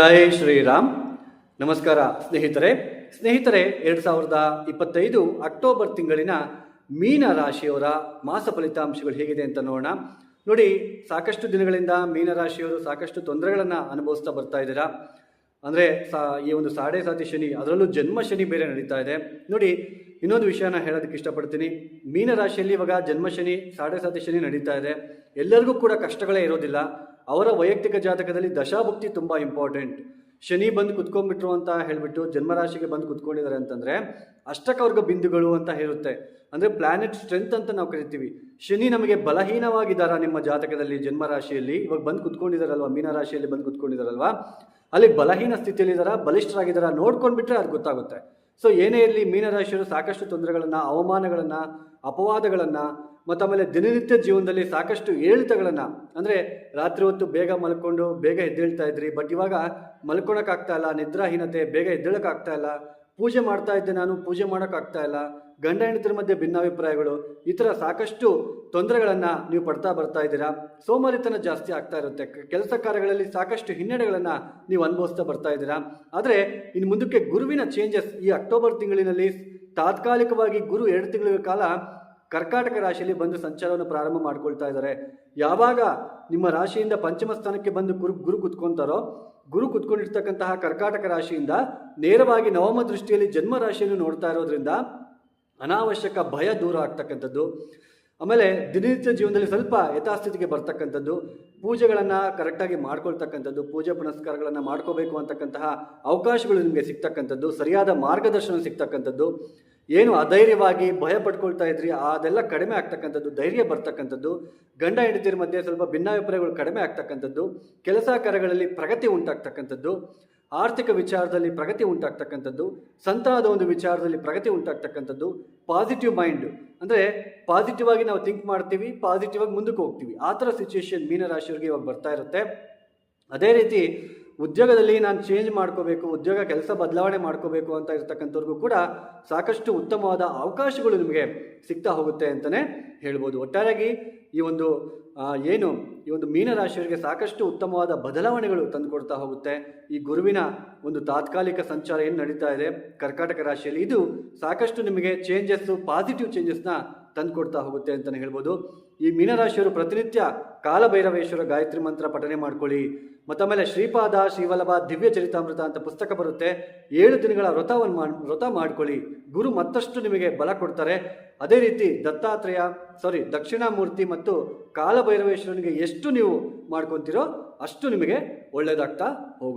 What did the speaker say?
ಜೈ ಶ್ರೀರಾಮ್. ನಮಸ್ಕಾರ ಸ್ನೇಹಿತರೆ. ಸ್ನೇಹಿತರೆ, ಎರಡು ಸಾವಿರದ ಇಪ್ಪತ್ತೈದು ಅಕ್ಟೋಬರ್ ತಿಂಗಳಿನ ಮೀನ ರಾಶಿಯವರ ಮಾಸ ಫಲಿತಾಂಶಗಳು ಹೇಗಿದೆ ಅಂತ ನೋಡೋಣ. ನೋಡಿ, ಸಾಕಷ್ಟು ದಿನಗಳಿಂದ ಮೀನ ರಾಶಿಯವರು ಸಾಕಷ್ಟು ತೊಂದರೆಗಳನ್ನು ಅನುಭವಿಸ್ತಾ ಬರ್ತಾ ಇದ್ದೀರಾ? ಅಂದರೆ, ಸಾ, ಈ ಒಂದು ಸಾಡೆ ಸಾತಿ ಶನಿ, ಅದರಲ್ಲೂ ಜನ್ಮ ಶನಿ ಬೇರೆ ನಡೀತಾ ಇದೆ. ನೋಡಿ, ಇನ್ನೊಂದು ವಿಷಯನ ಹೇಳೋದಕ್ಕೆ ಇಷ್ಟಪಡ್ತೀನಿ. ಮೀನ ರಾಶಿಯಲ್ಲಿ ಇವಾಗ ಜನ್ಮ ಶನಿ, ಸಾಡೆ ಸಾತಿ ಶನಿ ನಡೀತಾ ಇದೆ. ಎಲ್ಲರಿಗೂ ಕೂಡ ಕಷ್ಟಗಳೇ ಇರೋದಿಲ್ಲ. ಅವರ ವೈಯಕ್ತಿಕ ಜಾತಕದಲ್ಲಿ ದಶಾಭುಕ್ತಿ ತುಂಬ ಇಂಪಾರ್ಟೆಂಟ್ ಶನಿ ಬಂದು ಕುತ್ಕೊಂಡ್ಬಿಟ್ರು ಅಂತ ಹೇಳಿಬಿಟ್ಟು ಜನ್ಮರಾಶಿಗೆ ಬಂದು ಕುತ್ಕೊಂಡಿದ್ದಾರೆ ಅಂತಂದ್ರೆ ಅಷ್ಟಕವರ್ಗ ಬಿಂದುಗಳು ಅಂತ ಹೇಳುತ್ತೆ. ಅಂದ್ರೆ ಪ್ಲಾನೆಟ್ ಸ್ಟ್ರೆಂತ್ ಅಂತ ನಾವು ಕರಿತೀವಿ. ಶನಿ ನಮಗೆ ಬಲಹೀನವಾಗಿದ್ದಾರ ನಿಮ್ಮ ಜಾತಕದಲ್ಲಿ ಜನ್ಮರಾಶಿಯಲ್ಲಿ? ಇವಾಗ ಬಂದು ಕುತ್ಕೊಂಡಿದಾರಲ್ವಾ ಮೀನರಾಶಿಯಲ್ಲಿ ಬಂದು ಕುತ್ಕೊಂಡಿದಾರಲ್ವಾ ಅಲ್ಲಿ ಬಲಹೀನ ಸ್ಥಿತಿಯಲ್ಲಿದ್ದಾರ? ಬಲಿಷ್ಠರಾಗಿದ್ದಾರ? ನೋಡ್ಕೊಂಡ್ಬಿಟ್ರೆ ಅದು ಗೊತ್ತಾಗುತ್ತೆ. ಸೊ ಏನೇ ಇರಲಿ ಮೀನರಾಶಿಯರು ಸಾಕಷ್ಟು ತೊಂದರೆಗಳನ್ನು, ಅವಮಾನಗಳನ್ನು, ಅಪವಾದಗಳನ್ನು ಮತ್ತು ಆಮೇಲೆ ದಿನನಿತ್ಯ ಜೀವನದಲ್ಲಿ ಸಾಕಷ್ಟು ಏಳಿತಗಳನ್ನು, ಅಂದರೆ ರಾತ್ರಿ ಹೊತ್ತು ಬೇಗ ಮಲ್ಕೊಂಡು ಬೇಗ ಎದ್ದೇಳ್ತಾ ಇದ್ರಿ ಬಟ್ ಇವಾಗ ಮಲ್ಕೊಳಕ್ಕಾಗ್ತಾ ಇಲ್ಲ, ನಿದ್ರಾಹೀನತೆ, ಬೇಗ ಎದ್ದೇಳಕ್ಕಾಗ್ತಾ ಇಲ್ಲ, ಪೂಜೆ ಮಾಡ್ತಾ ಇದ್ದೆ ನಾನು, ಪೂಜೆ ಮಾಡೋಕ್ಕಾಗ್ತಾ ಇಲ್ಲ, ಗಂಡ ಹೆಂಡತಿರ ಮಧ್ಯೆ ಭಿನ್ನಾಭಿಪ್ರಾಯಗಳು, ಈ ಥರ ಸಾಕಷ್ಟು ತೊಂದರೆಗಳನ್ನು ನೀವು ಪಡ್ತಾ ಬರ್ತಾ ಇದ್ದೀರಾ? ಸೋಮಾರಿತನ ಜಾಸ್ತಿ ಆಗ್ತಾ ಇರುತ್ತೆ ಕೆಲಸ ಕಾರ್ಯಗಳಲ್ಲಿ ಸಾಕಷ್ಟು ಹಿನ್ನಡೆಗಳನ್ನು ನೀವು ಅನುಭವಿಸ್ತಾ ಬರ್ತಾ ಇದ್ದೀರಾ? ಆದರೆ ಇನ್ನು ಮುಂದಕ್ಕೆ ಗುರುವಿನ ಚೇಂಜಸ್ ಈ ಅಕ್ಟೋಬರ್ ತಿಂಗಳಿನಲ್ಲಿ ತಾತ್ಕಾಲಿಕವಾಗಿ ಗುರು ಎರಡು ತಿಂಗಳ ಕಾಲ ಕರ್ಕಾಟಕ ರಾಶಿಯಲ್ಲಿ ಬಂದು ಸಂಚಾರವನ್ನು ಪ್ರಾರಂಭ ಮಾಡ್ಕೊಳ್ತಾ ಇದ್ದಾರೆ. ಯಾವಾಗ ನಿಮ್ಮ ರಾಶಿಯಿಂದ ಪಂಚಮ ಸ್ಥಾನಕ್ಕೆ ಬಂದು ಗುರು ಗುರು ಕುತ್ಕೊಂತಾರೋ, ಗುರು ಕುತ್ಕೊಂಡಿರ್ತಕ್ಕಂತಹ ಕರ್ಕಾಟಕ ರಾಶಿಯಿಂದ ನೇರವಾಗಿ ನವಮ ದೃಷ್ಟಿಯಲ್ಲಿ ಜನ್ಮ ರಾಶಿಯನ್ನು ನೋಡ್ತಾ ಇರೋದ್ರಿಂದ ಅನಾವಶ್ಯಕ ಭಯ ದೂರ ಆಗ್ತಕ್ಕಂಥದ್ದು. ಆಮೇಲೆ ದಿನನಿತ್ಯ ಜೀವನದಲ್ಲಿ ಸ್ವಲ್ಪ ಯಥಾಸ್ಥಿತಿಗೆ ಬರ್ತಕ್ಕಂಥದ್ದು. ಪೂಜೆಗಳನ್ನು ಕರೆಕ್ಟಾಗಿ ಮಾಡ್ಕೊಳ್ತಕ್ಕಂಥದ್ದು, ಪೂಜೆ ಪುನಸ್ಕಾರಗಳನ್ನು ಮಾಡ್ಕೋಬೇಕು ಅಂತಕ್ಕಂತಹ ಅವಕಾಶಗಳು ನಿಮಗೆ ಸಿಗ್ತಕ್ಕಂಥದ್ದು, ಸರಿಯಾದ ಮಾರ್ಗದರ್ಶನ ಸಿಗ್ತಕ್ಕಂಥದ್ದು. ಏನು ಅಧೈರ್ಯವಾಗಿ ಭಯ ಪಡ್ಕೊಳ್ತಾ ಇದ್ರಿ, ಅದೆಲ್ಲ ಕಡಿಮೆ ಆಗ್ತಕ್ಕಂಥದ್ದು, ಧೈರ್ಯ ಬರ್ತಕ್ಕಂಥದ್ದು, ಗಂಡ ಹೆಂಡತಿರ ಮಧ್ಯೆ ಸ್ವಲ್ಪ ಭಿನ್ನಾಭಿಪ್ರಾಯಗಳು ಕಡಿಮೆ ಆಗ್ತಕ್ಕಂಥದ್ದು, ಕೆಲಸ ಕಾರ್ಯಗಳಲ್ಲಿ ಪ್ರಗತಿ ಉಂಟಾಗ್ತಕ್ಕಂಥದ್ದು, ಆರ್ಥಿಕ ವಿಚಾರದಲ್ಲಿ ಪ್ರಗತಿ ಉಂಟಾಗ್ತಕ್ಕಂಥದ್ದು, ಸಂತಾನದ ಒಂದು ವಿಚಾರದಲ್ಲಿ ಪ್ರಗತಿ ಉಂಟಾಗ್ತಕ್ಕಂಥದ್ದು ಪಾಸಿಟಿವ್ ಮೈಂಡ್ ಅಂದರೆ ಪಾಸಿಟಿವ್ ಆಗಿ ನಾವು ಥಿಂಕ್ ಮಾಡ್ತೀವಿ ಪಾಸಿಟಿವ್ ಆಗಿ ಮುಂದಕ್ಕೆ ಹೋಗ್ತೀವಿ. ಆ ಥರ ಸಿಚುವೇಶನ್ ಮೀನರಾಶಿಯವರಿಗೆ ಇವಾಗ ಬರ್ತಾ ಇರುತ್ತೆ. ಅದೇ ರೀತಿ ಉದ್ಯೋಗದಲ್ಲಿ ನಾನು ಚೇಂಜ್ ಮಾಡ್ಕೋಬೇಕು, ಉದ್ಯೋಗ ಕೆಲಸ ಬದಲಾವಣೆ ಮಾಡ್ಕೋಬೇಕು ಅಂತ ಇರ್ತಕ್ಕಂಥವ್ರಿಗೂ ಕೂಡ ಸಾಕಷ್ಟು ಉತ್ತಮವಾದ ಅವಕಾಶಗಳು ನಿಮಗೆ ಸಿಗ್ತಾ ಹೋಗುತ್ತೆ ಅಂತಲೇ ಹೇಳ್ಬೋದು. ಒಟ್ಟಾರೆಯಾಗಿ ಈ ಒಂದು ಏನು, ಈ ಒಂದು ಮೀನರಾಶಿಯವರಿಗೆ ಸಾಕಷ್ಟು ಉತ್ತಮವಾದ ಬದಲಾವಣೆಗಳು ತಂದುಕೊಡ್ತಾ ಹೋಗುತ್ತೆ. ಈ ಗುರುವಿನ ಒಂದು ತಾತ್ಕಾಲಿಕ ಸಂಚಾರ ಏನು ನಡೀತಾ ಇದೆ, ಕರ್ಕಾಟಕ ರಾಶಿಯಲ್ಲಿ, ಇದು ಸಾಕಷ್ಟು ನಿಮಗೆ ಚೇಂಜಸ್ಸು ಪಾಸಿಟಿವ್ ಚೇಂಜಸ್ನ ತಂದುಕೊಡ್ತಾ ಹೋಗುತ್ತೆ ಅಂತಲೇ ಹೇಳ್ಬೋದು. ಈ ಮೀನರಾಶಿಯವರು ಪ್ರತಿನಿತ್ಯ ಕಾಲಭೈರವೇಶ್ವರ ಗಾಯತ್ರಿ ಮಂತ್ರ ಪಠನೆ ಮಾಡ್ಕೊಳ್ಳಿ. ಮತ್ತು ಆಮೇಲೆ ಶ್ರೀಪಾದ ಶ್ರೀವಲ್ಲಭ ದಿವ್ಯ ಚರಿತಾಮೃತ ಅಂತ ಪುಸ್ತಕ ಬರುತ್ತೆ. ಏಳು ದಿನಗಳ ವ್ರತವನ್ನು ಮಾಡಿ, ವ್ರತ ಮಾಡ್ಕೊಳ್ಳಿ. ಗುರು ಮತ್ತಷ್ಟು ನಿಮಗೆ ಬಲ ಕೊಡ್ತಾರೆ. ಅದೇ ರೀತಿ ದತ್ತಾತ್ರೇಯ ಸಾರಿ ದಕ್ಷಿಣಾಮೂರ್ತಿ ಮತ್ತು ಕಾಲಭೈರವೇಶ್ವರನಿಗೆ ಎಷ್ಟು ನೀವು ಮಾಡ್ಕೊತೀರೋ ಅಷ್ಟು ನಿಮಗೆ ಒಳ್ಳೆಯದಾಗ್ತಾ ಹೋಗುತ್ತೆ.